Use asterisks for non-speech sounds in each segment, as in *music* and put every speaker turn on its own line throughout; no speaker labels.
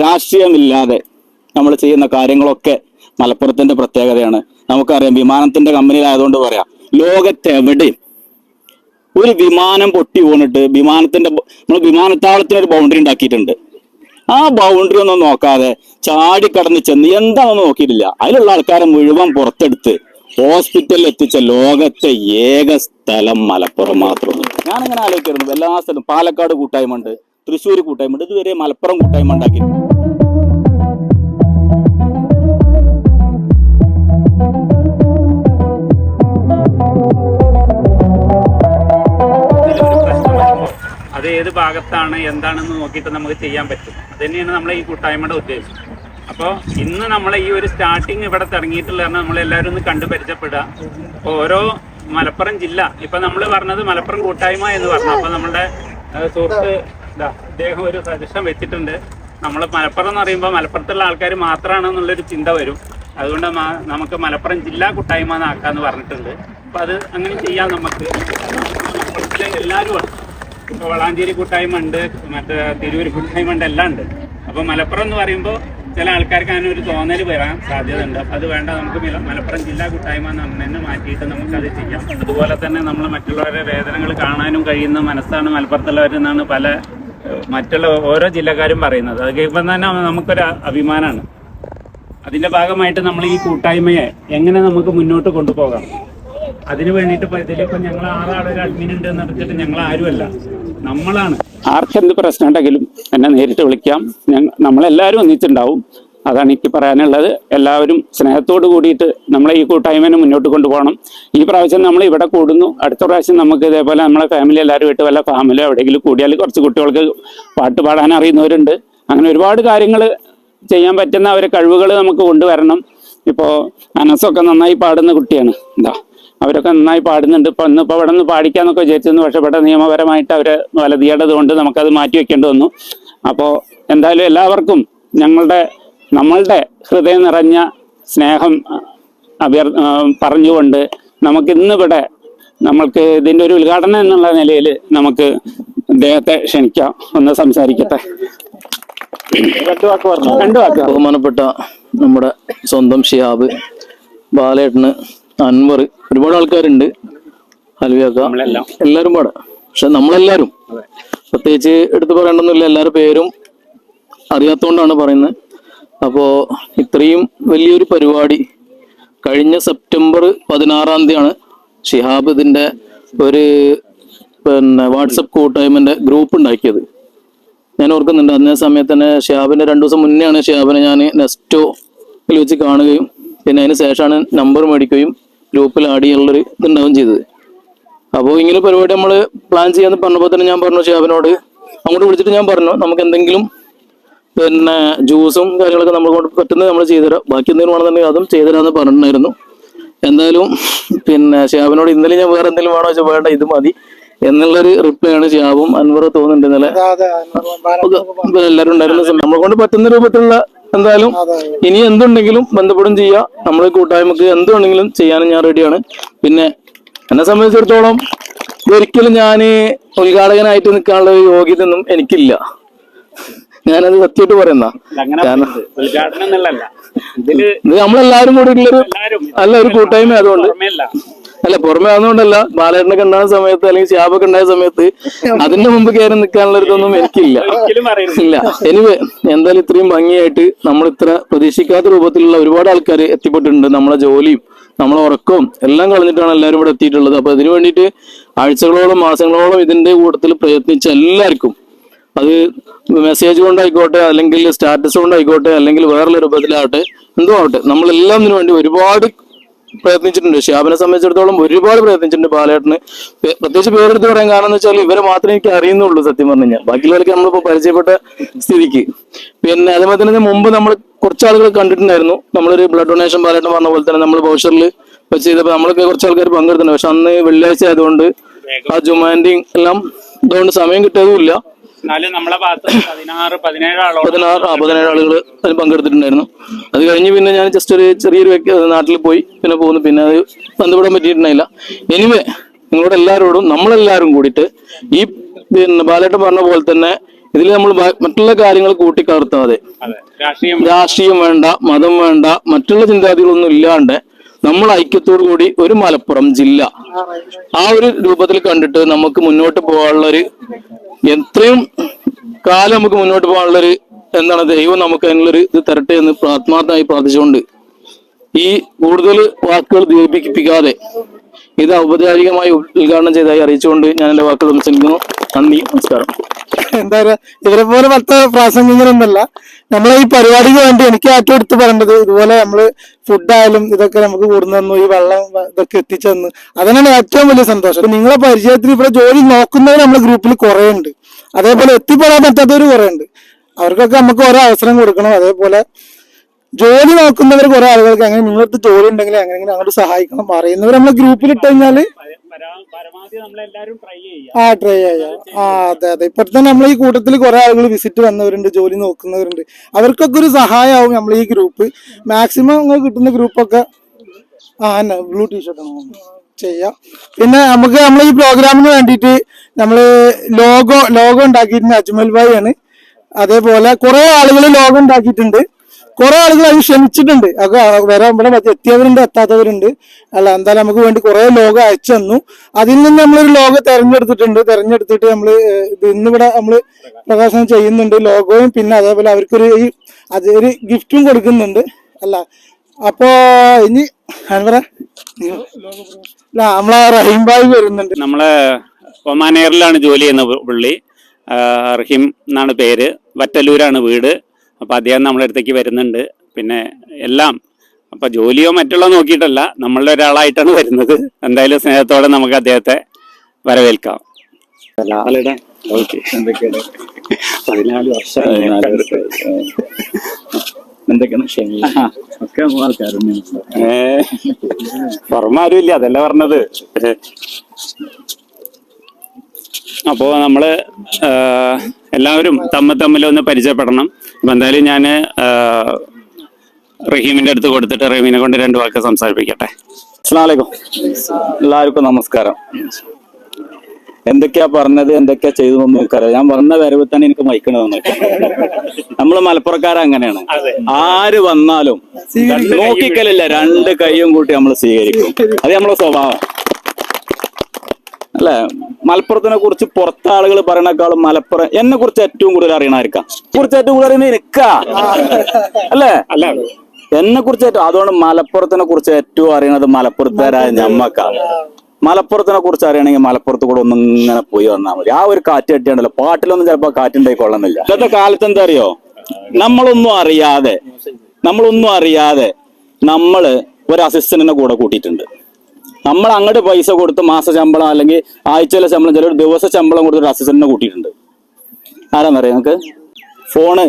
രാഷ്ട്രീയമില്ലാതെ നമ്മൾ ചെയ്യുന്ന കാര്യങ്ങളൊക്കെ മലപ്പുറത്തിന്റെ പ്രത്യേകതയാണ്. നമുക്കറിയാം വിമാനത്തിന്റെ കമ്പനിയിലായതുകൊണ്ട് പറയാം. ലോകത്തെവിടെയും ഒരു വിമാനം പൊട്ടി പോന്നിട്ട് വിമാനത്തിന്റെ നമ്മൾ വിമാനത്താവളത്തിന് ഒരു ബൗണ്ടറി ഉണ്ടാക്കിയിട്ടുണ്ട്. ആ ബൗണ്ടറി ഒന്നും നോക്കാതെ ചാടിക്കടന്ന് ചെന്ന് എന്താണെന്ന് നോക്കിയിട്ടില്ല. അതിലുള്ള ആൾക്കാരെ മുഴുവൻ പുറത്തെടുത്ത് ഹോസ്പിറ്റലിൽ എത്തിച്ച ലോകത്തെ ഏക സ്ഥലം മലപ്പുറം മാത്രമാണ് ഞാനിങ്ങനെ ആലോചിക്കായിരുന്നു എല്ലാ സ്ഥലവും പാലക്കാട് കൂട്ടായ്മ ഉണ്ട്. തൃശ്ശൂർ കൂട്ടായ്മ ഉണ്ട് ഇതുവരെ മലപ്പുറം കൂട്ടായ്മ ഉണ്ടാക്കി
അത് ഏത് ഭാഗത്താണ് എന്താണെന്ന് നോക്കിയിട്ട് നമുക്ക് ചെയ്യാൻ പറ്റും. അത് തന്നെയാണ് നമ്മളെ ഈ കൂട്ടായ്മയുടെ ഉദ്ദേശം. അപ്പോൾ ഇന്ന് നമ്മൾ ഈ ഒരു സ്റ്റാർട്ടിങ് ഇവിടെ തുടങ്ങിയിട്ടുള്ള നമ്മളെല്ലാവരും ഒന്ന് കണ്ടു പരിചയപ്പെടുക. അപ്പോൾ ഓരോ മലപ്പുറം ജില്ല ഇപ്പം നമ്മൾ പറഞ്ഞത് മലപ്പുറം കൂട്ടായ്മ എന്ന് പറഞ്ഞു. അപ്പോൾ നമ്മുടെ സുഹൃത്ത് ഇദ്ദേഹം ഒരു സജഷൻ വെച്ചിട്ടുണ്ട്. നമ്മൾ മലപ്പുറം എന്ന് പറയുമ്പോൾ മലപ്പുറത്തുള്ള ആൾക്കാർ മാത്രമാണ് എന്നുള്ളൊരു ചിന്ത വരും. അതുകൊണ്ട് നമുക്ക് മലപ്പുറം ജില്ലാ കൂട്ടായ്മ എന്നാക്കാന്ന് പറഞ്ഞിട്ടുണ്ട്. അപ്പൊ അത് അങ്ങനെ ചെയ്യാം നമുക്ക്. എല്ലാവരും ഉണ്ട്. ഇപ്പൊ വളാഞ്ചേരി കൂട്ടായ്മ ഉണ്ട് മറ്റേ തിരൂർ കൂട്ടായ്മ ഉണ്ട് എല്ലാം ഉണ്ട്. അപ്പൊ മലപ്പുറം എന്ന് പറയുമ്പോൾ ചില ആൾക്കാർക്ക് അങ്ങനെ ഒരു തോന്നൽ വരാൻ സാധ്യതയുണ്ട്. അപ്പൊ അത് വേണ്ട നമുക്ക് മലപ്പുറം ജില്ലാ കൂട്ടായ്മ തന്നെ മാറ്റിയിട്ട് നമുക്കത് ചെയ്യാം. അതുപോലെ തന്നെ നമ്മൾ മറ്റുള്ളവരുടെ വേദനകൾ കാണാനും കഴിയുന്ന മനസ്സാണ് മലപ്പുറത്തുള്ളവരെന്നാണ് പല മറ്റുള്ള ഓരോ ജില്ലക്കാരും പറയുന്നത്. അത് കേൾക്കുമ്പോൾ തന്നെ നമുക്കൊരു അഭിമാനമാണ് അതിന്റെ ഭാഗമായിട്ട് നമ്മൾ ഈ കൂട്ടായ്മയെ എങ്ങനെ നമുക്ക് മുന്നോട്ട് കൊണ്ടുപോകാം? അതിനു വേണ്ടിയിട്ട് ഇപ്പൊ ഇതിലിപ്പോ ഞങ്ങൾ ആറാളൊരു അഡ്മിൻ ഉണ്ട് പറഞ്ഞിട്ട് ഞങ്ങൾ ആരുമല്ല. നമ്മളാണ്. ആർക്കെന്ത് പ്രശ്നം ഉണ്ടെങ്കിലും എന്നെ നേരിട്ട് വിളിക്കാം. ഞങ്ങൾ നമ്മളെല്ലാവരും ഒന്നിച്ചുണ്ടാവും അതാണ് എനിക്ക് പറയാനുള്ളത്. എല്ലാവരും സ്നേഹത്തോട് കൂടിയിട്ട് നമ്മളെ ഈ കൂട്ടായ്മനെ മുന്നോട്ട് കൊണ്ടുപോകണം. ഈ പ്രാവശ്യം നമ്മൾ ഇവിടെ കൂടുന്നു. അടുത്ത പ്രാവശ്യം നമുക്ക് ഇതേപോലെ നമ്മളെ ഫാമിലി എല്ലാവരും ആയിട്ട് വല്ല ഫാമിലി എവിടെയെങ്കിലും കൂടിയാൽ കുറച്ച് കുട്ടികൾക്ക് പാട്ട് പാടാൻ അറിയുന്നവരുണ്ട്. അങ്ങനെ ഒരുപാട് കാര്യങ്ങൾ ചെയ്യാൻ പറ്റുന്ന അവരെ കഴിവുകൾ നമുക്ക് കൊണ്ടുവരണം. ഇപ്പോൾ അനസൊക്കെ നന്നായി പാടുന്ന കുട്ടിയാണ്. എന്താ അവരൊക്കെ നന്നായി പാടുന്നുണ്ട്. ഇപ്പൊ ഇന്നിപ്പോ ഇവിടെ നിന്ന് പാടിക്കാന്നൊക്കെ വിചാരിച്ചിരുന്നു. പക്ഷെ ഇവിടെ നിയമപരമായിട്ട് അവരെ വലതിയേണ്ടത് കൊണ്ട് നമുക്കത് മാറ്റി വെക്കേണ്ടി വന്നു. അപ്പോൾ എന്തായാലും എല്ലാവർക്കും ഞങ്ങളുടെ നമ്മളുടെ ഹൃദയം നിറഞ്ഞ സ്നേഹം അഭ്യർ പറഞ്ഞുകൊണ്ട് നമുക്ക് ഇന്നിവിടെ നമ്മൾക്ക് ഇതിന്റെ ഒരു ഉദ്ഘാടനം എന്നുള്ള നിലയിൽ നമുക്ക് അദ്ദേഹത്തെ ക്ഷണിക്കാം. ഒന്ന് സംസാരിക്കട്ടെ. രണ്ടു വാക്ക് പറഞ്ഞു? രണ്ടു വാക്ക്.
ബഹുമാനപ്പെട്ട നമ്മുടെ സ്വന്തം ഷിയാബ് ബാലേട്ടന് അൻവർ ഒരുപാട് ആൾക്കാരുണ്ട്. ഹൽവിയാക്ക
എല്ലാവരും
എല്ലാരും പാടെ. പക്ഷെ നമ്മളെല്ലാവരും പ്രത്യേകിച്ച് എടുത്തു പറയേണ്ടൊന്നുമില്ല. എല്ലാവരുടെ പേരും അറിയാത്തോണ്ടാണ് പറയുന്നത്. അപ്പോ ഇത്രയും വലിയൊരു പരിപാടി കഴിഞ്ഞ സെപ്റ്റംബർ പതിനാറാം തീയതിയാണ് ഷിഹാബ് ഇതിന്റെ ഒരു പിന്നെ വാട്സപ്പ് കൂട്ടായ്മന്റെ ഗ്രൂപ്പ് ഉണ്ടാക്കിയത്. ഞാൻ ഓർക്കുന്നുണ്ട് അന്നേ സമയത്ത് തന്നെ ഷിഹാബിന്റെ രണ്ടു ദിവസം മുന്നെയാണ് ഷിഹാബിനെ ഞാൻ നെസ്റ്റോയിൽ വെച്ച് കാണുകയും പിന്നെ അതിന് ശേഷമാണ് നമ്പർ മേടിക്കുകയും ഗ്രൂപ്പിൽ ആഡ് ചെയ്യാനുള്ളൊരു ഇതുണ്ടാവുകയും ചെയ്തത്. അപ്പോൾ ഇങ്ങനെ പരിപാടി നമ്മൾ പ്ലാൻ ചെയ്യാന്ന് പറഞ്ഞപ്പോൾ തന്നെ ഞാൻ പറഞ്ഞു ഷിഹാബിനോട് അങ്ങോട്ട് വിളിച്ചിട്ട് ഞാൻ പറഞ്ഞു നമുക്ക് എന്തെങ്കിലും പിന്നെ ജ്യൂസും കാര്യങ്ങളൊക്കെ നമ്മൾ കൊണ്ട് പറ്റുന്നത് നമ്മൾ ചെയ്തുതരാം. ബാക്കി എന്തെങ്കിലും വേണമെന്നുണ്ടെങ്കിൽ അതും ചെയ്തുതരാമെന്ന് പറഞ്ഞിട്ടുണ്ടായിരുന്നു എന്തായാലും പിന്നെ ശ്യാബിനോട് ഇന്നലെ ഞാൻ വേറെ എന്തെങ്കിലും വേണോ വെച്ചാൽ വേണ്ട ഇത് മതി എന്നുള്ളൊരു റിപ്ലൈ ആണ് ഷിഹാബും അൻവറും തോന്നുന്നുണ്ട് ഇന്നലെ. എല്ലാവരും ഉണ്ടായിരുന്നു സമയം. നമ്മളെ കൊണ്ട് പറ്റുന്ന രൂപത്തിലുള്ള എന്തായാലും ഇനി എന്തുണ്ടെങ്കിലും ബന്ധപ്പെടും ചെയ്യാം. നമ്മളെ കൂട്ടായ്മക്ക് എന്തുണ്ടെങ്കിലും ചെയ്യാനും ഞാൻ റെഡിയാണ് പിന്നെ എന്നെ സംബന്ധിച്ചിടത്തോളം ഒരിക്കലും ഞാൻ ഉദ്ഘാടകനായിട്ട് നിൽക്കാനുള്ള ഒരു യോഗ്യതയൊന്നും എനിക്കില്ല. ഞാനത് സത്യമായിട്ട് പറയുന്ന ഇത് നമ്മളെല്ലാരും കൂടി ഉള്ളൊരു അല്ല ഒരു കൂട്ടായ്മ അതുകൊണ്ട്. അല്ല പുറമെ ആവുന്നതുകൊണ്ടല്ല. ബാലേട്ടനൊക്കെ ഉണ്ടാകുന്ന സമയത്ത് അല്ലെങ്കിൽ ശ്യാബൊക്കെ ഉണ്ടായ സമയത്ത് അതിന്റെ മുമ്പ് കയറി നിൽക്കാനുള്ള ഇതൊന്നും എനിക്കില്ല. ഇല്ല. എനിവേ എന്തായാലും ഇത്രയും ഭംഗിയായിട്ട് നമ്മൾ ഇത്ര പ്രതീക്ഷിക്കാത്ത രൂപത്തിലുള്ള ഒരുപാട് ആൾക്കാർ എത്തിപ്പെട്ടിട്ടുണ്ട്. നമ്മളെ ജോലിയും നമ്മളെ ഉറക്കവും എല്ലാം കളഞ്ഞിട്ടാണ് എല്ലാവരും ഇവിടെ എത്തിയിട്ടുള്ളത്. അപ്പൊ അതിനു വേണ്ടിയിട്ട് ആഴ്ചകളോളം മാസങ്ങളോളം ഇതിന്റെ കൂട്ടത്തിൽ പ്രയത്നിച്ച എല്ലാവർക്കും അത് മെസ്സേജ് കൊണ്ടായിക്കോട്ടെ അല്ലെങ്കിൽ സ്റ്റാറ്റസ് കൊണ്ടായിക്കോട്ടെ അല്ലെങ്കിൽ വേറൊരു രൂപത്തിലാവട്ടെ എന്തോ ആവട്ടെ. നമ്മളെല്ലാം ഇതിനു വേണ്ടി ഒരുപാട് പ്രയത്നിച്ചിട്ടുണ്ട്. ശ്യാപനെ സംബന്ധിച്ചിടത്തോളം ഒരുപാട് പ്രയത്നിച്ചിട്ടുണ്ട് ബാലേട്ടന്. പ്രത്യേകിച്ച് പേരെടുത്ത് പറയാൻ കാരണം എന്ന് വെച്ചാൽ ഇവരെ മാത്രമേ എനിക്ക് അറിയുന്നുള്ളൂ സത്യം പറഞ്ഞു കഴിഞ്ഞാൽ. ബാക്കിയുള്ളവർക്ക് നമ്മളിപ്പോ പരിചയപ്പെട്ട സ്ഥിതിക്ക്. പിന്നെ അതേപോലെ തന്നെ മുമ്പ് നമ്മൾ കുറച്ച് ആളുകൾ കണ്ടിട്ടുണ്ടായിരുന്നു. നമ്മളൊരു ബ്ലഡ് ഡൊണേഷൻ ബാലേട്ടൻ പറഞ്ഞ പോലെ തന്നെ നമ്മൾ ബൗഷറിൽ വെച്ച് ചെയ്തപ്പോൾ നമ്മളൊക്കെ കുറച്ച് ആൾക്കാർ പങ്കെടുത്തിട്ടുണ്ട്. പക്ഷെ അന്ന് വെള്ളിയാഴ്ച ആയതുകൊണ്ട് ആ ജുമാൻഡിങ് എല്ലാം അതുകൊണ്ട് സമയം കിട്ടിയതുമില്ല.
എന്നാലും നമ്മളെ ഭാഗത്ത് പതിനാറ് പതിനേഴ് ആളുകൾ
പതിനാറ് ആ പതിനേഴ് ആളുകൾ അതിൽ പങ്കെടുത്തിട്ടുണ്ടായിരുന്നു. അത് കഴിഞ്ഞ് പിന്നെ ഞാൻ ജസ്റ്റ് ഒരു ചെറിയൊരു നാട്ടിൽ പോയി പിന്നെ പോകുന്നു. പിന്നെ അത് ബന്ധപ്പെടാൻ പറ്റിയിട്ടുണ്ടായില്ല. എനിവേ നിങ്ങളോട് എല്ലാവരോടും നമ്മളെല്ലാവരും കൂടിയിട്ട് ഈ പിന്നെ ബാലേട്ടൻ പറഞ്ഞ പോലെ തന്നെ ഇതിൽ നമ്മൾ മറ്റുള്ള കാര്യങ്ങൾ കൂട്ടിക്കലർത്താതെ
രാഷ്ട്രീയം
വേണ്ട മതം വേണ്ട മറ്റുള്ള ചിന്താഗതികളൊന്നും ഇല്ലാണ്ട് നമ്മൾ ഐക്യത്തോടു കൂടി ഒരു മലപ്പുറം ജില്ല ആ ഒരു രൂപത്തിൽ കണ്ടിട്ട് നമുക്ക് മുന്നോട്ട് പോകാനുള്ള ഒരു എത്രയും കാലം നമുക്ക് മുന്നോട്ട് പോകാനുള്ളൊരു എന്താണ് ദൈവം നമുക്ക് അതിനുള്ളൊരു ഇത് തരട്ടെ എന്ന് ആത്മാർത്ഥമായി പ്രാർത്ഥിച്ചുകൊണ്ട് ഈ കൂടുതൽ വാക്കുകൾ ദീർഘിപ്പിക്കാതെ ഇത് ഔപചാരികമായി ഉദ്ഘാടനം ചെയ്തതായി അറിയിച്ചുകൊണ്ട് ഞാൻ എന്റെ വാക്കുകൾ ഉപസരിക്കുന്നു നന്ദി നമസ്കാരം.
എന്താ ഇവരെ പോലെ പത്ത് പ്രാസംഗികരൊന്നല്ല നമ്മളെ ഈ പരിപാടിക്ക് വേണ്ടി എനിക്ക് ഏറ്റവും എടുത്ത് പറയേണ്ടത് ഇതുപോലെ നമ്മൾ ഫുഡായാലും ഇതൊക്കെ നമുക്ക് കൂടുന്നു തന്നു ഈ വെള്ളം ഇതൊക്കെ എത്തിച്ചു തന്നു. അതന്നെയാണ് ഏറ്റവും വലിയ സന്തോഷം. നിങ്ങളെ പരിചയത്തിൽ ഇവിടെ ജോലി നോക്കുന്നവർ നമ്മുടെ ഗ്രൂപ്പിൽ കുറേയുണ്ട്. അതേപോലെ എത്തിപ്പെടാൻ പറ്റാത്തവർ കുറേയുണ്ട്. അവർക്കൊക്കെ നമുക്ക് ഓരോ അവസരം കൊടുക്കണം. അതേപോലെ ജോലി നോക്കുന്നവർ കുറെ ആളുകൾക്ക് അങ്ങനെ നിങ്ങളടുത്ത് ജോലി ഉണ്ടെങ്കിൽ അങ്ങനെ അങ്ങോട്ട് സഹായിക്കണം. പറയുന്നവർ നമ്മളെ ഗ്രൂപ്പിൽ ഇട്ട്
കഴിഞ്ഞാൽ
ആ ട്രൈ ചെയ്യാം ആ അതെ അതെ. ഇപ്പൊ തന്നെ നമ്മൾ ഈ കൂട്ടത്തിൽ കുറെ ആളുകൾ വിസിറ്റ് വന്നവരുണ്ട് ജോലി നോക്കുന്നവരുണ്ട്. അവർക്കൊക്കെ ഒരു സഹായമാവും നമ്മൾ ഈ ഗ്രൂപ്പ് മാക്സിമം നിങ്ങൾ കിട്ടുന്ന ഗ്രൂപ്പൊക്കെ ആ തന്നെ. ബ്ലൂ ടീഷർട്ട് ചെയ്യാം. പിന്നെ നമുക്ക് നമ്മൾ ഈ പ്രോഗ്രാമിന് വേണ്ടിയിട്ട് നമ്മൾ ലോഗോ ലോഗോ ഉണ്ടാക്കിയിട്ടുണ്ട് അജ്മൽ ഭായി ആണ് അതേപോലെ കുറെ ആളുകൾ ലോഗോ ഉണ്ടാക്കിയിട്ടുണ്ട്. കുറെ ആളുകൾ അത് ക്ഷമിച്ചിട്ടുണ്ട്. അപ്പൊ വരാൻ ഇവിടെ മറ്റേ എത്തിയവരുണ്ട് എത്താത്തവരുണ്ട്. അല്ല എന്തായാലും നമുക്ക് വേണ്ടി കുറെ ലോകം അയച്ചു തന്നു. അതിൽ നിന്ന് നമ്മളൊരു ലോകം തെരഞ്ഞെടുത്തിട്ടുണ്ട്. തെരഞ്ഞെടുത്തിട്ട് നമ്മൾ ഇത് ഇന്നിവിടെ നമ്മൾ പ്രകാശനം ചെയ്യുന്നുണ്ട് ലോഗോയും പിന്നെ അതേപോലെ അവർക്കൊരു ഈ അത് ഒരു ഗിഫ്റ്റും കൊടുക്കുന്നുണ്ട്. അല്ല അപ്പോ ഇനി നമ്മളെ റഹീംബായി വരുന്നുണ്ട്.
നമ്മളെ ഒമാൻ എയറിലാണ് ജോലി ചെയ്യുന്ന പുള്ളി. റഹീം എന്നാണ് പേര്. വറ്റലൂരാണ് വീട്. അപ്പൊ അദ്ദേഹം നമ്മുടെ അടുത്തേക്ക് വരുന്നുണ്ട്. പിന്നെ എല്ലാം അപ്പോൾ ജോലിയോ മറ്റുള്ള നോക്കിയിട്ടല്ല നമ്മളുടെ ഒരാളായിട്ടാണ് വരുന്നത്. എന്തായാലും സ്നേഹത്തോടെ നമുക്ക് അദ്ദേഹത്തെ വരവേൽക്കാം.
പതിനാല് വർഷം.
പുറമെ അതല്ല പറഞ്ഞത്. അപ്പോ നമ്മൾ എല്ലാവരും തമ്മിൽ തമ്മിൽ ഒന്ന് പരിചയപ്പെടണം. അപ്പൊ എന്തായാലും ഞാൻ റഹീമിന്റെ അടുത്ത് കൊടുത്തിട്ട് റഹീമിനെ കൊണ്ട് രണ്ട് വാക്ക് സംസാരിപ്പിക്കട്ടെ.
അസ്സാമലൈക്കും എല്ലാവർക്കും നമസ്കാരം. എന്തൊക്കെയാ പറഞ്ഞത് എന്തൊക്കെയാ ചെയ്തു നോക്കാറ് ഞാൻ പറഞ്ഞ വരവ് തന്നെ എനിക്ക് മയക്കണത് നമ്മൾ മലപ്പുറക്കാരെ അങ്ങനെയാണ്. ആര് വന്നാലും നോക്കിക്കലില്ല രണ്ട് കൈയും കൂട്ടി നമ്മൾ സ്വീകരിക്കും. അത് നമ്മളെ സ്വഭാവം. അല്ലെ? മലപ്പുറത്തിനെ കുറിച്ച് പുറത്തെ ആളുകൾ പറയണേക്കാളും മലപ്പുറം എന്നെ കുറിച്ച് ഏറ്റവും കൂടുതൽ അറിയണ ആർക്കാ കുറിച്ച് ഏറ്റവും കൂടുതൽ അറിയുന്ന എനിക്കാ. അല്ലേ?
അല്ല.
എന്നെ കുറിച്ച് ഏറ്റവും അതുകൊണ്ട് മലപ്പുറത്തിനെ കുറിച്ച് ഏറ്റവും അറിയണത് മലപ്പുറത്തുകാരായ ഞമ്മക്കാ മലപ്പുറത്തിനെ കുറിച്ച് അറിയണമെങ്കിൽ മലപ്പുറത്ത് കൂടെ ഒന്നും ഇങ്ങനെ പോയി വന്നാൽ മതി. ആ ഒരു കാറ്റ് കെട്ടിയുണ്ടല്ലോ. പാട്ടിലൊന്നും ചിലപ്പോ കാറ്റുണ്ടായി കൊള്ളുന്നില്ല. ഇന്നത്തെ കാലത്ത് എന്താ അറിയോ? നമ്മളൊന്നും അറിയാതെ നമ്മളൊന്നും അറിയാതെ നമ്മൾ ഒരു അസിസ്റ്റന്റിനെ കൂടെ കൂട്ടിയിട്ടുണ്ട്. നമ്മൾ അങ്ങോട്ട് പൈസ കൊടുത്ത് മാസ ശമ്പളം അല്ലെങ്കിൽ ആഴ്ചയിലെ ശമ്പളം ചില ഒരു ദിവസ ശമ്പളം കൊടുത്ത് ഒരു അസിസ്റ്റന്റിനെ കൂട്ടിയിട്ടുണ്ട്. ആരാന്നറിയാം നിങ്ങൾക്ക് ഫോണ്.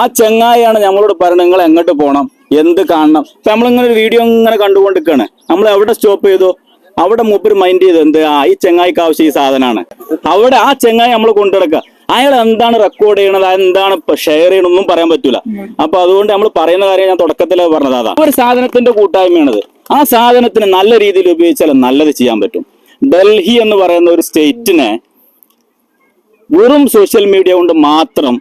ആ ചെങ്ങായാണ് നമ്മളോട് പറയുന്നത് നിങ്ങൾ എങ്ങോട്ട് പോകണം എന്ത് കാണണം? ഇപ്പൊ നമ്മളിങ്ങനെ ഒരു വീഡിയോ ഇങ്ങനെ കണ്ടുകൊണ്ടിരിക്കുകയാണ് നമ്മൾ എവിടെ സ്റ്റോപ്പ് ചെയ്തു? അവിടെ മൂപ്പര് മൈൻഡ് ചെയ്ത് എന്ത്? ആ ഈ ചെങ്ങായിക്ക് ആവശ്യം ഈ സാധനമാണ്. അവിടെ ആ ചെങ്ങായി നമ്മൾ കൊണ്ടുനടക്കുക അയാൾ എന്താണ് റെക്കോർഡ് ചെയ്യണത്? എന്താണ് ഷെയർ ചെയ്യണമെന്നും പറയാൻ പറ്റൂല. അപ്പൊ അതുകൊണ്ട് നമ്മൾ പറയുന്ന കാര്യം ഞാൻ തുടക്കത്തിലേ പറഞ്ഞത്. അതാ. ഒരു സാധനത്തിന്റെ കൂട്ടായ്മയാണത്. ആ സാധനത്തിന് നല്ല രീതിയിൽ ഉപയോഗിച്ചാൽ നല്ലത് ചെയ്യാൻ പറ്റും. ഡൽഹി എന്ന് പറയുന്ന ഒരു സ്റ്റേറ്റിനെ വെറും സോഷ്യൽ മീഡിയ കൊണ്ട് മാത്രം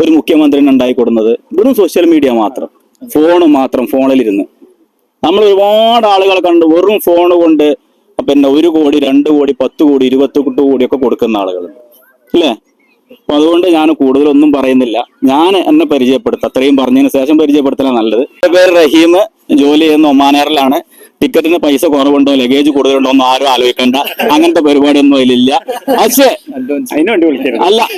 ഒരു മുഖ്യമന്ത്രിനെ ഉണ്ടായി കൊടുക്കുന്നത് വെറും സോഷ്യൽ മീഡിയ മാത്രം. ഫോൺ മാത്രം ഫോണിലിരുന്ന്. നമ്മൾ ഒരുപാട് ആളുകളെ കണ്ട് വെറും ഫോൺ കൊണ്ട് പിന്നെ ഒരു കോടി രണ്ട് കോടി പത്ത് കോടി ഇരുപത്തെട്ട് കോടി ഒക്കെ കൊടുക്കുന്ന ആളുകളുണ്ട് അല്ലേ? അപ്പൊ അതുകൊണ്ട് ഞാൻ കൂടുതലൊന്നും പറയുന്നില്ല. ഞാൻ എന്നെ പരിചയപ്പെടുത്താം. അത്രയും പറഞ്ഞതിന് ശേഷം പരിചയപ്പെടുത്തലാണ് നല്ലത്. എന്റെ പേര് റഹീം. ജോലി ചെയ്യുന്ന ഒമാനേറിലാണ്. ടിക്കറ്റിന് പൈസ കുറവുണ്ടോ ലഗേജ് കൂടുതലുണ്ടോ ഒന്നും ആരും ആലോചിക്കണ്ട. അങ്ങനത്തെ പരിപാടിയൊന്നും അതിലില്ല. പക്ഷേ അല്ല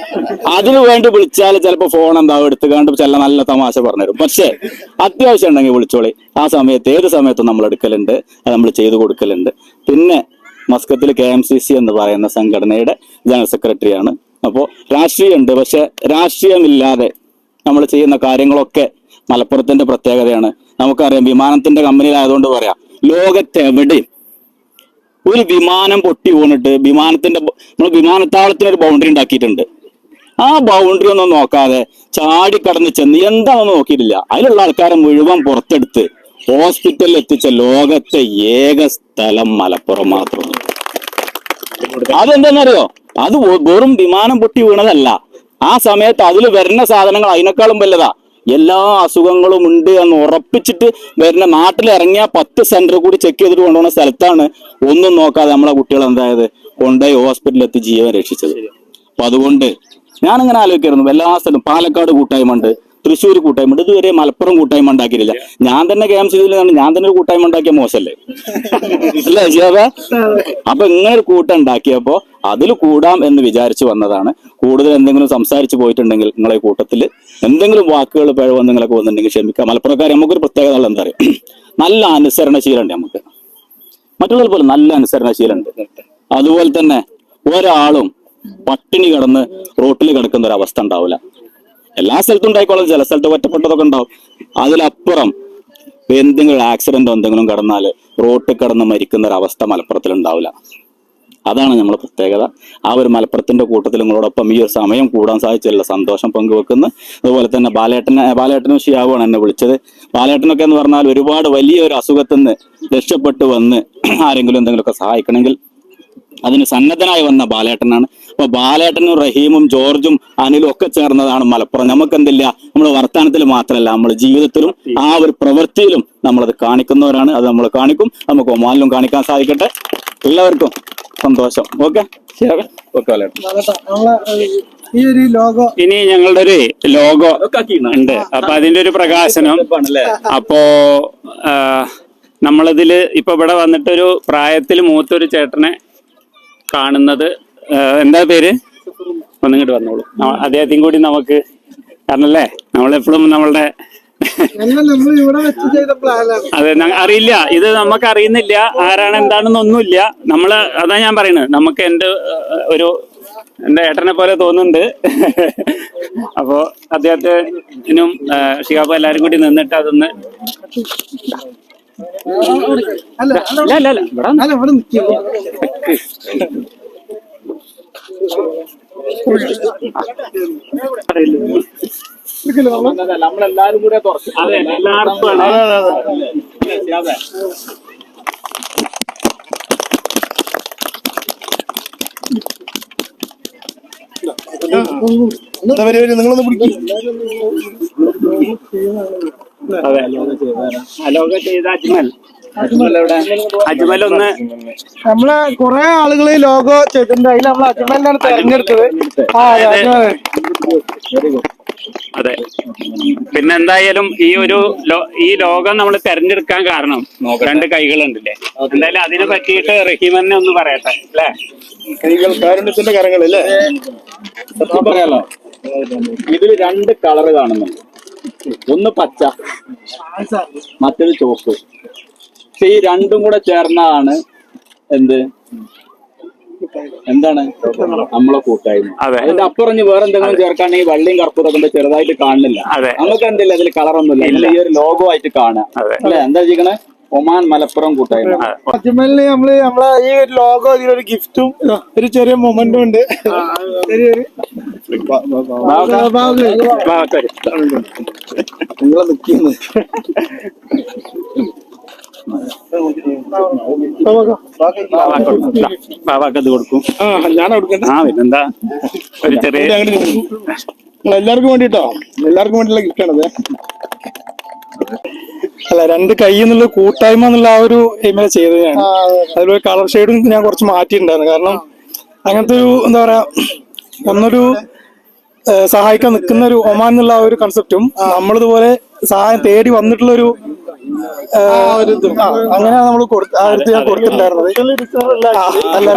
അതിനു വേണ്ടി വിളിച്ചാൽ ചിലപ്പോ ഫോൺ എന്താ എടുത്തുകൊണ്ട് ചില നല്ല തമാശ പറഞ്ഞുതരും. പക്ഷേ അത്യാവശ്യം ഉണ്ടെങ്കിൽ വിളിച്ചോളി. ആ സമയത്ത് ഏത് സമയത്തും നമ്മൾ എടുക്കലുണ്ട്. അത് നമ്മൾ ചെയ്തു കൊടുക്കലുണ്ട്. പിന്നെ മസ്കത്തിൽ കെ എം സി സി എന്ന് പറയുന്ന സംഘടനയുടെ ജനറൽ സെക്രട്ടറിയാണ് അപ്പോൾ രാഷ്ട്രീയമുണ്ട് പക്ഷെ രാഷ്ട്രീയമില്ലാതെ നമ്മൾ ചെയ്യുന്ന കാര്യങ്ങളൊക്കെ മലപ്പുറത്തിന്റെ പ്രത്യേകതയാണ്. നമുക്കറിയാം വിമാനത്തിന്റെ കമ്പനിയിലായതുകൊണ്ട് പറയാം ലോകത്തെവിടെയും ഒരു വിമാനം പൊട്ടി വീണിട്ട് വിമാനത്തിന്റെ നമ്മൾ വിമാനത്താവളത്തിന് ഒരു ബൗണ്ടറി ഉണ്ടാക്കിയിട്ടുണ്ട്. ആ ബൗണ്ടറി ഒന്നും നോക്കാതെ ചാടിക്കടന്ന് ചെന്ന് എന്താണെന്ന് നോക്കിയിട്ടില്ല. അതിലുള്ള ആൾക്കാരെ മുഴുവൻ പുറത്തെടുത്ത് ഹോസ്പിറ്റലിൽ എത്തിച്ച ലോകത്തെ ഏക സ്ഥലം മലപ്പുറം മാത്രമാണ്. അതെന്താണെന്നറിയോ അത് വെറും വിമാനം പൊട്ടി വീണതല്ല. ആ സമയത്ത് അതിൽ വരുന്ന സാധനങ്ങൾ അതിനേക്കാളും വലുതാ. എല്ലാ അസുഖങ്ങളും ഉണ്ട് എന്ന് ഉറപ്പിച്ചിട്ട് വരുന്ന നാട്ടിൽ ഇറങ്ങിയ പത്ത് സെന്റർ കൂടി ചെക്ക് ചെയ്തിട്ട് കൊണ്ടുപോകുന്ന സ്ഥലത്താണ് ഒന്നും നോക്കാതെ നമ്മളെ കുട്ടികൾ എന്തായത്? കൊണ്ടുപോയി ഹോസ്പിറ്റലിൽ എത്തി ജീവൻ രക്ഷിച്ചത്. അപ്പൊ അതുകൊണ്ട് ഞാനിങ്ങനെ ആലോചിക്കായിരുന്നു. എല്ലാ സ്ഥലവും പാലക്കാട് കൂട്ടായ്മ ഉണ്ട്. തൃശ്ശൂർ കൂട്ടായ്മ ഉണ്ട് ഇതുവരെ മലപ്പുറം കൂട്ടായ്മ ഉണ്ടാക്കിയിട്ടില്ല. ഞാൻ തന്നെ കെ എം സി ഞാൻ തന്നെ ഒരു കൂട്ടായ്മ ഉണ്ടാക്കിയ മോശമല്ലേ അല്ലേ ജിയാബ? അപ്പൊ ഇങ്ങനെ ഒരു കൂട്ടം ഉണ്ടാക്കിയപ്പോ അതിൽ കൂടാം എന്ന് വിചാരിച്ചു വന്നതാണ്. കൂടുതൽ എന്തെങ്കിലും സംസാരിച്ചു പോയിട്ടുണ്ടെങ്കിൽ നിങ്ങളെ കൂട്ടത്തിൽ എന്തെങ്കിലും വാക്കുകൾ പിഴവ് എന്തെങ്കിലുമൊക്കെ വന്നിട്ടുണ്ടെങ്കിൽ ക്ഷമിക്കാം. മലപ്പുറക്കാർ നമുക്കൊരു പ്രത്യേകത എന്താ പറയുക നല്ല അനുസരണശീലുണ്ട് നമുക്ക്. മറ്റുള്ളവർ പോലെ നല്ല അനുസരണശീലുണ്ട്. അതുപോലെ തന്നെ ഒരാളും പട്ടിണി കിടന്ന് റോട്ടിൽ കിടക്കുന്ന ഒരു അവസ്ഥ ഉണ്ടാവില്ല. എല്ലാ സ്ഥലത്തും ഉണ്ടായിക്കോളും. ചില സ്ഥലത്ത് ഒറ്റപ്പെട്ടതൊക്കെ ഉണ്ടാവും. അതിലപ്പുറം എന്തെങ്കിലും ആക്സിഡന്റോ എന്തെങ്കിലും കടന്നാൽ റോട്ടിൽ കടന്ന് മരിക്കുന്ന ഒരു അവസ്ഥ മലപ്പുറത്തിൽ ഉണ്ടാവില്ല. അതാണ് നമ്മൾ പ്രത്യേകത. ആ ഒരു മലപ്പുറത്തിന്റെ കൂട്ടത്തിൽ നിങ്ങളോടൊപ്പം ഈ ഒരു സമയം കൂടാൻ സാധിച്ചില്ല സന്തോഷം പങ്കുവെക്കുന്നു. അതുപോലെ തന്നെ ബാലേട്ടനെ ബാലേട്ടനും ഷിയാവുമാണ് എന്നെ വിളിച്ചത്. ബാലേട്ടനൊക്കെ എന്ന് പറഞ്ഞാൽ ഒരുപാട് വലിയ ഒരു അസുഖത്തിൽ നിന്ന് രക്ഷപ്പെട്ട് വന്ന് ആരെങ്കിലും എന്തെങ്കിലുമൊക്കെ സഹായിക്കണമെങ്കിൽ അതിന് സന്നദ്ധനായി വന്ന ബാലേട്ടനാണ്. അപ്പൊ ബാലേട്ടനും റഹീമും ജോർജും അനിലും ഒക്കെ ചേർന്നതാണ് മലപ്പുറം. നമുക്ക് എന്തില്ല നമ്മൾ വർത്തമാനത്തിൽ മാത്രമല്ല നമ്മൾ ജീവിതത്തിലും ആ ഒരു പ്രവൃത്തിയിലും നമ്മളത് കാണിക്കുന്നവരാണ്. അത് നമ്മൾ കാണിക്കും. നമുക്ക് ഒമാനിലും കാണിക്കാൻ സാധിക്കട്ടെ. എല്ലാവർക്കും സന്തോഷം. ഓക്കെ? ശരി ഓക്കെ ബാലേട്ടൻ.
ഈ ഒരു ലോഗോ
ഇനി ഞങ്ങളുടെ ഒരു ലോഗോ ഉണ്ട്. അപ്പൊ അതിന്റെ ഒരു പ്രകാശനം. അപ്പോ നമ്മളിതിൽ ഇപ്പൊ ഇവിടെ വന്നിട്ടൊരു പ്രായത്തിൽ മൂത്തൊരു ചേട്ടനെ കാണുന്നത് എന്താ പേര്? ഒന്നിങ്ങോട്ട് വന്നോളൂ. അദ്ദേഹത്തെയും കൂടി നമുക്ക് കാരണല്ലേ നമ്മളെപ്പോഴും നമ്മളുടെ അതെ അറിയില്ല. ഇത് നമുക്ക് അറിയുന്നില്ല. ആരാണ് എന്താണെന്നൊന്നുമില്ല നമ്മൾ അതാ ഞാൻ പറയുന്നത് നമുക്ക് എന്റെ ഒരു എന്റെ ഏട്ടനെ പോലെ തോന്നുന്നുണ്ട്. അപ്പോ അദ്ദേഹത്തിനും ഷിഹാബ് എല്ലാരും കൂടി നിന്നിട്ട് അതൊന്ന്
അല്ല
ഇവിടെ
അല്ല ഇവിടെ നിൽക്കില്ല
നമ്മളെല്ലാരും കൂടെ
അതെ എല്ലാവർക്കും ആണ്.
എന്താ പരിപാടി? നിങ്ങളൊന്ന് പിടിക്കും
അതെ അലോക ചെയ്ത അജ്മൽ. അജ്മൽ ഒന്ന്
നമ്മളെ കൊറേ ആളുകൾ ലോഗോ ചെയ്തിട്ടുണ്ട്. അതിൽ നമ്മൾ അജ്മലിനാണ് തെരഞ്ഞെടുത്തത്. ആ അതെ, അജ്മൽ.
അതെ. പിന്നെ എന്തായാലും ഈ ഒരു ഈ ലോകം നമ്മൾ തെരഞ്ഞെടുക്കാൻ കാരണം രണ്ട് കൈകളുണ്ടല്ലേ? എന്തായാലും അതിനെ പറ്റിയിട്ട് റഹീമനെ ഒന്ന് പറയട്ടെ അല്ലേ?
കൈകൾ കാരുണ്യത്തിന്റെ കരങ്ങൾ അല്ലേ?
സത്യം പറയാലോ. ഇതിൽ രണ്ട് കളറ് കാണുന്നുണ്ട് ഒന്ന് പച്ച മറ്റൊരു ചുവപ്പ്. പക്ഷെ ഈ രണ്ടും കൂടെ ചേർന്നതാണ് എന്ത്? എന്താണ്? നമ്മളെ കൂട്ടായ്മ.
അതെ.
അതിന്റെ അപ്പുറഞ്ഞ് വേറെന്തെങ്കിലും വേറെ എന്തെങ്കിലും ചേർക്കാണെങ്കിൽ വെള്ളയും കറുപ്പും കൊണ്ട് ചെറുതായിട്ട് കാണുന്നില്ല.
അതെ.
നമുക്ക് എന്തില്ല? അതിൽ കളറൊന്നുമില്ല. ഇല്ല. ഈ ഒരു ലോഗോ ആയിട്ട് കാണാം
അതെ.
അല്ലെ? എന്താ ചെയ്യണേ ഒമാൻ മലപ്പുറം കൂട്ടായ്മ.
അജ്മലിന് നമ്മൾ നമ്മളെ ഈ ഒരു ലോഗോ ഇതിലൊരു ഗിഫ്റ്റും ഒരു ചെറിയ മൊമെന്റും ഉണ്ട്.
നിങ്ങളെ നിൽക്കുന്നു
വാ, കൊടുക്കും.
ഞാൻ കൊടുക്കണ്ട
ആ പിന്നെന്താ? ഒരു ചെറിയ
എല്ലാവർക്കും വേണ്ടിട്ടോ? എല്ലാവർക്കും വേണ്ടിയുള്ള ഗിഫ്റ്റ് ആണത്. അല്ല രണ്ട് കൈ എന്നുള്ള കൂട്ടായ്മ എന്നുള്ള ആ ഒരു ഇമേജ് ചെയ്തതാണ് ഞാൻ. അതുപോലെ കളർ ഷെയ്ഡും ഞാൻ കുറച്ച് മാറ്റിയിട്ടുണ്ടായിരുന്നു. കാരണം അങ്ങനത്തെ ഒരു എന്താ പറയാ ഒന്നൊരു സഹായിക്കാൻ നിൽക്കുന്ന ഒരു ഒമാൻ എന്നുള്ള ആ ഒരു കൺസെപ്റ്റും നമ്മളിതുപോലെ സഹായം തേടി വന്നിട്ടുള്ള ഒരു അങ്ങനെ നമ്മൾ കൊടുത്തിട്ടുണ്ടായിരുന്നത്. അല്ല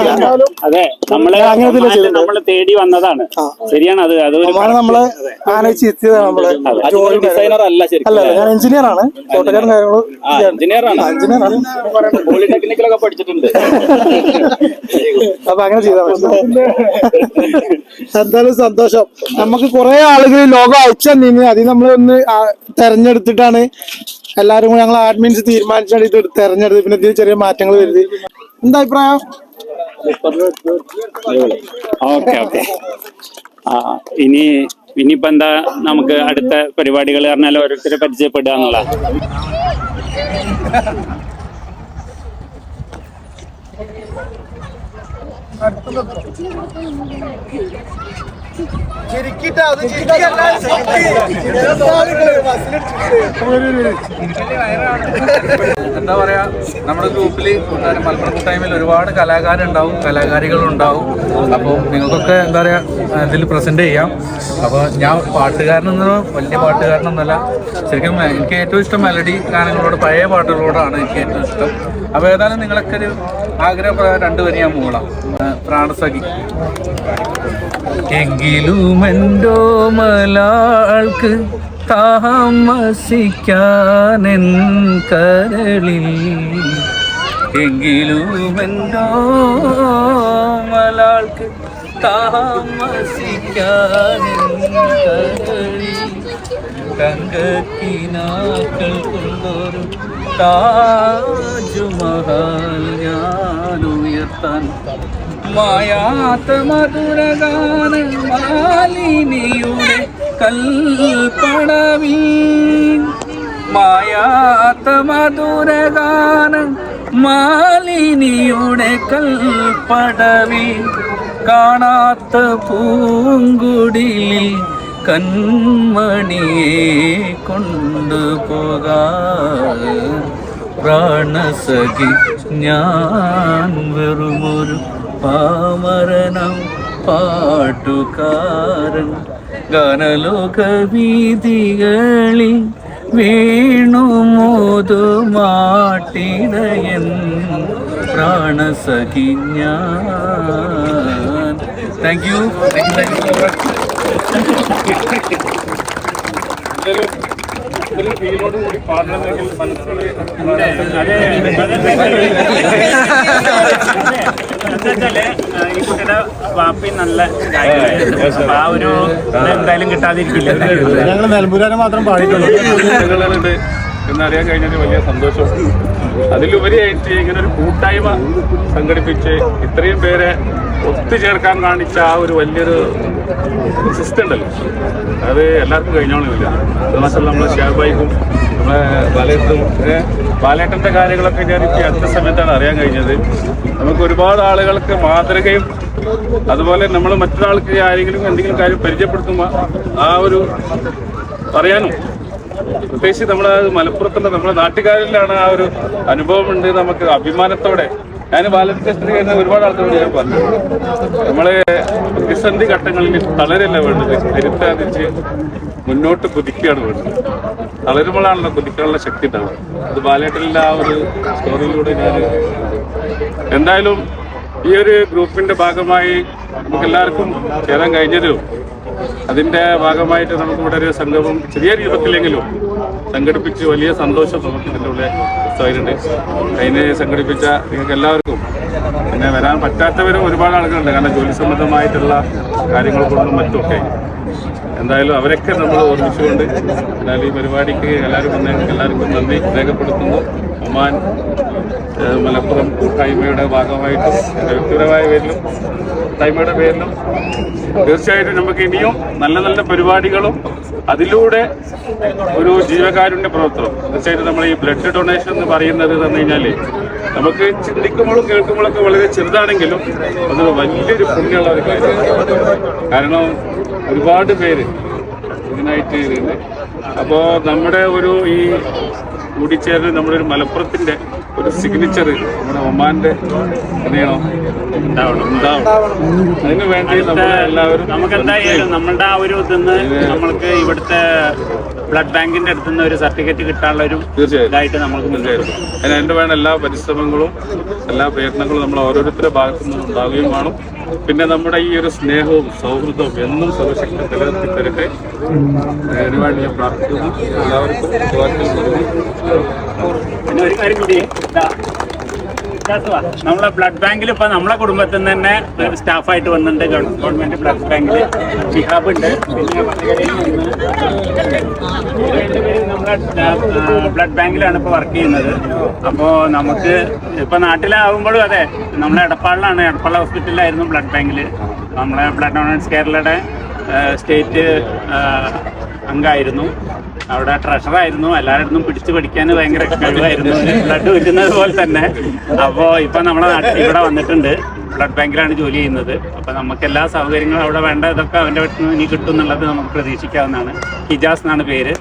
അല്ല
നമ്മളെ തേടി വന്നതാണ്. ശരിയാണ് അത്
അത് നമ്മളെ ആനയിച്ച് എത്തിയതാണ് നമ്മൾ
ഡിസൈനർ അല്ല ശരിക്കും.
അല്ല ഞാൻ എഞ്ചിനീയർ ആണ്. കാര്യങ്ങളും
എഞ്ചിനീയർ ആണ്.
എഞ്ചിനീയർ ആണ്.
പോളിടെക്നിക്കലൊക്കെ പഠിച്ചിട്ടുണ്ട്.
അപ്പൊ അങ്ങനെ ചെയ്താൽ എന്തായാലും സന്തോഷം. നമുക്ക് കുറെ ആളുകൾ ലോകം അയച്ചു തന്നെ അതിൽ നമ്മൾ ഒന്ന് തെരഞ്ഞെടുത്തിട്ടാണ് എല്ലാരും കൂടി ഞങ്ങൾ അഡ്മിൻസ് തീരുമാനിച്ചാണ് ഇത് തെരഞ്ഞെടുത്ത് പിന്നെ ഇതിൽ ചെറിയ മാറ്റങ്ങൾ വരുത്തി. എന്താ അഭിപ്രായം?
Okay okay. ആ ഇനി ഇനിയിപ്പോ എന്താ നമുക്ക് അടുത്ത പരിപാടികൾ പറഞ്ഞാൽ ഓരോരുത്തരെ പരിചയപ്പെടുക എന്നുള്ള *laughs*
എന്താ പറയാ നമ്മുടെ ഗ്രൂപ്പിൽ മലപ്പുറം കൂട്ടായ്മയിൽ ഒരുപാട് കലാകാരുണ്ടാവും കലാകാരികളുണ്ടാവും. അപ്പോൾ നിങ്ങൾക്കൊക്കെ എന്താ പറയാ ഇതിൽ പ്രസന്റ് ചെയ്യാം. അപ്പോൾ ഞാൻ പാട്ടുകാരനൊന്നും വലിയ പാട്ടുകാരനൊന്നുമല്ല. ശരിക്കും എനിക്ക് ഏറ്റവും ഇഷ്ടം മെലഡി ഗാനങ്ങളോട് പഴയ പാട്ടുകളോടാണ് എനിക്ക് ഏറ്റവും ഇഷ്ടം. അപ്പോൾ ഏതായാലും നിങ്ങളൊക്കെ ഒരു ആഗ്രഹപ്രകാരം രണ്ടുപേരും ഞാൻ മൂളാം. പ്രാണസഖി. എങ്കിലും എന്തോ മലാൾക്ക് താമസിക്കാനെൻ കരളിൽ. എങ്കിലും എന്തോ മലാൾക്ക് താമസിക്കാനെൻ കരളിൽ. തങ്കക്കിനാക്കൾ കൊണ്ടൊരു താജുമഹൽ ഞാൻ ഉയർത്താൻ മായാത്ത മധുരഗാന മാലിനിയുടെ കൽപ്പടവിൽ. മായാത്ത മധുരഗാന മാലിനിയുടെ കൽപ്പടവിൽ. കാണാത്ത പൂങ്കുടിലിൽ കൺമണിയെ കൊണ്ടുപോകാൻ പ്രാണസഖി ഞാൻ വെറുമൊരു പാമരണം പാട്ടുകാരൻ. ഗാനലോക വീതികളിൽ വീണു മോതുമാട്ടിടയൻ പ്രാണസഖി ഞാൻ. Thank you thank you thank you *laughs*
എന്താച്ചാൽ ഈ നല്ല ഒരു എന്തായാലും കിട്ടാതിരിക്കില്ല
ഞങ്ങൾ നിലമ്പൂരാനെ മാത്രം പാടിയിട്ടുള്ളൂ.
എന്നറിയാൻ കഴിഞ്ഞതിൽ വലിയ സന്തോഷം. അതിലുപരിയായിട്ട് ഇങ്ങനെ ഒരു കൂട്ടായ്മ സംഘടിപ്പിച്ച് ഇത്രയും പേരെ ഒത്തുചേർക്കാൻ കാണിച്ച ആ ഒരു വലിയൊരു സിസ്റ്റം ഉണ്ടല്ലോ. അത് എല്ലാവർക്കും കഴിഞ്ഞോളില്ല. അത് മാസം നമ്മളെ ഷാബായിക്കും നമ്മളെ ബാലേട്ടും ബാലേട്ടന്റെ കാര്യങ്ങളൊക്കെ ഞാൻ ഇപ്പോൾ അടുത്ത സമയത്താണ് അറിയാൻ കഴിഞ്ഞത്. നമുക്ക് ഒരുപാട് ആളുകൾക്ക് മാതൃകയും അതുപോലെ നമ്മൾ മറ്റൊരാൾക്ക് ആരെങ്കിലും എന്തെങ്കിലും കാര്യം പരിചയപ്പെടുത്തുമ്പോൾ ആ ഒരു പറയാനും പ്രത്യേകിച്ച് നമ്മുടെ മലപ്പുറത്തുള്ള നമ്മുടെ നാട്ടുകാരിലാണ് ആ ഒരു അനുഭവം ഉണ്ട് നമുക്ക് അഭിമാനത്തോടെ. ഞാൻ ബാലറ്റ് ടെസ്റ്റിന് കഴിഞ്ഞ ഒരുപാട് ആൾക്കാരോട് ഞാൻ പറഞ്ഞു. നമ്മളെ പ്രതിസന്ധി ഘട്ടങ്ങളിൽ തളരല്ല വേണ്ടത്. കരുത്താതിച്ച് മുന്നോട്ട് കുതിക്കുകയാണ് വേണ്ടത്. തളരുമ്പോഴാണല്ലോ കുതിക്കാനുള്ള ശക്തി ഉണ്ടാവുക. അത് ബാലേട്ടലിന്റെ ആ ഒരു സ്റ്റോറിയിലൂടെ ഞാൻ എന്തായാലും ഈ ഒരു ഗ്രൂപ്പിന്റെ ഭാഗമായി നമുക്ക് എല്ലാവർക്കും ചേരാൻ കഴിഞ്ഞതിലും അതിന്റെ ഭാഗമായിട്ട് നമുക്കിവിടെ ഒരു സംഗമം ചെറിയ രൂപത്തിലെങ്കിലും സംഘടിപ്പിച്ച് വലിയ സന്തോഷം നമുക്ക് ഇതിന്റെ ഉള്ളിൽ ഉത്സവമുണ്ട് അതിനെ സംഘടിപ്പിച്ച നിങ്ങൾക്ക് എല്ലാവർക്കും പിന്നെ വരാൻ പറ്റാത്തവരും ഒരുപാട് ആളുകളുണ്ട്. കാരണം ജോലി സംബന്ധമായിട്ടുള്ള കാര്യങ്ങൾ കൊണ്ടും മറ്റുമൊക്കെ. എന്തായാലും അവരൊക്കെ നമ്മൾ ഓർമ്മിച്ചുകൊണ്ട് എന്നാൽ ഈ പരിപാടിക്ക് എല്ലാവരും എല്ലാവർക്കും നന്ദി രേഖപ്പെടുത്തുന്നു. ഒമാൻ മലപ്പുറം കൂട്ടായ്മയുടെ ഭാഗമായിട്ടും വ്യക്തിപരമായ പേരിലും കൂട്ടായ്മയുടെ പേരിലും തീർച്ചയായിട്ടും നമുക്ക് ഇനിയും നല്ല നല്ല പരിപാടികളും അതിലൂടെ ഒരു ജീവകാരുണ്യ പ്രവർത്തനം. തീർച്ചയായിട്ടും നമ്മൾ ഈ ബ്ലഡ് ഡൊണേഷൻ എന്ന് പറയുന്നത് എന്ന് കഴിഞ്ഞാൽ നമുക്ക് ചിന്തിക്കുമ്പോഴും കേൾക്കുമ്പോഴൊക്കെ വളരെ ചെറുതാണെങ്കിലും അത് വലിയൊരു പുണ്യമുള്ള ഒരു കാര്യമാണ്. കാരണം ഒരുപാട് പേര് ഇതിനായിട്ട് ഇരുന്ന് അപ്പോൾ നമ്മുടെ ഒരു ഈ കൂടിച്ചേരൽ നമ്മുടെ ഒരു മലപ്പുറത്തിന്റെ ഒരു സിഗ്നേച്ചർ നമ്മുടെ ഒമാന്റെ ഉണ്ടാവണം
നമുക്ക് എന്തായാലും നമ്മളുടെ ആ ഒരു ഇതിന്ന് നമ്മൾക്ക് ഇവിടുത്തെ ബ്ലഡ് ബാങ്കിന്റെ അടുത്തുനിന്ന് ഒരു സർട്ടിഫിക്കറ്റ് കിട്ടാനുള്ള ഒരു ഇതായിട്ട് നമ്മൾക്ക് മുന്നേറും
തീർച്ചയായിട്ടും അതിന് അതിന്റെ വേണ്ട എല്ലാ പരിശ്രമങ്ങളും എല്ലാ പ്രയത്നങ്ങളും നമ്മൾ ഓരോരുത്തരുടെ ഭാഗത്തു നിന്നും ഉണ്ടാവുകയും വേണം. പിന്നെ നമ്മുടെ ഈ ഒരു സ്നേഹവും സൗഹൃദവും എന്നും സർവശക്തി നിലനിർത്തി തരട്ടെ അതിനുവേണ്ടി ഞാൻ പ്രാർത്ഥിക്കുന്നു. എല്ലാവർക്കും
പിന്നെ ഒരു കാര്യം കൂടി നമ്മളെ ബ്ലഡ് ബാങ്കിൽ ഇപ്പൊ നമ്മളെ കുടുംബത്തിൽ നിന്ന് തന്നെ സ്റ്റാഫായിട്ട് വന്നിട്ടുണ്ട്. ഗവ- ഗവൺമെന്റ് ബ്ലഡ് ബാങ്കിൽ ഷിഹാബ് ഉണ്ട്. പിന്നെ നമ്മളെ ബ്ലഡ് ബാങ്കിലാണ് ഇപ്പൊ വർക്ക് ചെയ്യുന്നത്. അപ്പോ നമുക്ക് ഇപ്പൊ നാട്ടിലാവുമ്പോഴും അതെ നമ്മളെ എടപ്പാളിലാണ്. എടപ്പാള ഹോസ്പിറ്റലിലായിരുന്നു ബ്ലഡ് ബാങ്കിൽ നമ്മളെ ബ്ലഡ് ഡൊണേഴ്സ് കേരളയുടെ സ്റ്റേറ്റ് അംഗമായിരുന്നു അവിടെ ട്രഷറായിരുന്നു എല്ലാവരും പിടിച്ചു പഠിക്കാൻ ഭയങ്കര കഴിവായിരുന്നു. ബ്ലഡ് വിൽക്കുന്നത് പോലെ തന്നെ. അപ്പോൾ ഇപ്പം നമ്മുടെ നാട്ടിൽ ഇവിടെ വന്നിട്ടുണ്ട്. ബ്ലഡ് ബാങ്കിലാണ് ജോലി ചെയ്യുന്നത്. അപ്പം നമുക്ക് എല്ലാ സൗകര്യങ്ങളും അവിടെ വേണ്ട ഇതൊക്കെ അവന്റെ അടുത്ത് നിന്ന് ഇനി കിട്ടും എന്നുള്ളത് നമുക്ക് പ്രതീക്ഷിക്കാവുന്നതാണ്. ഹിജാസ് എന്നാണ് പേര്.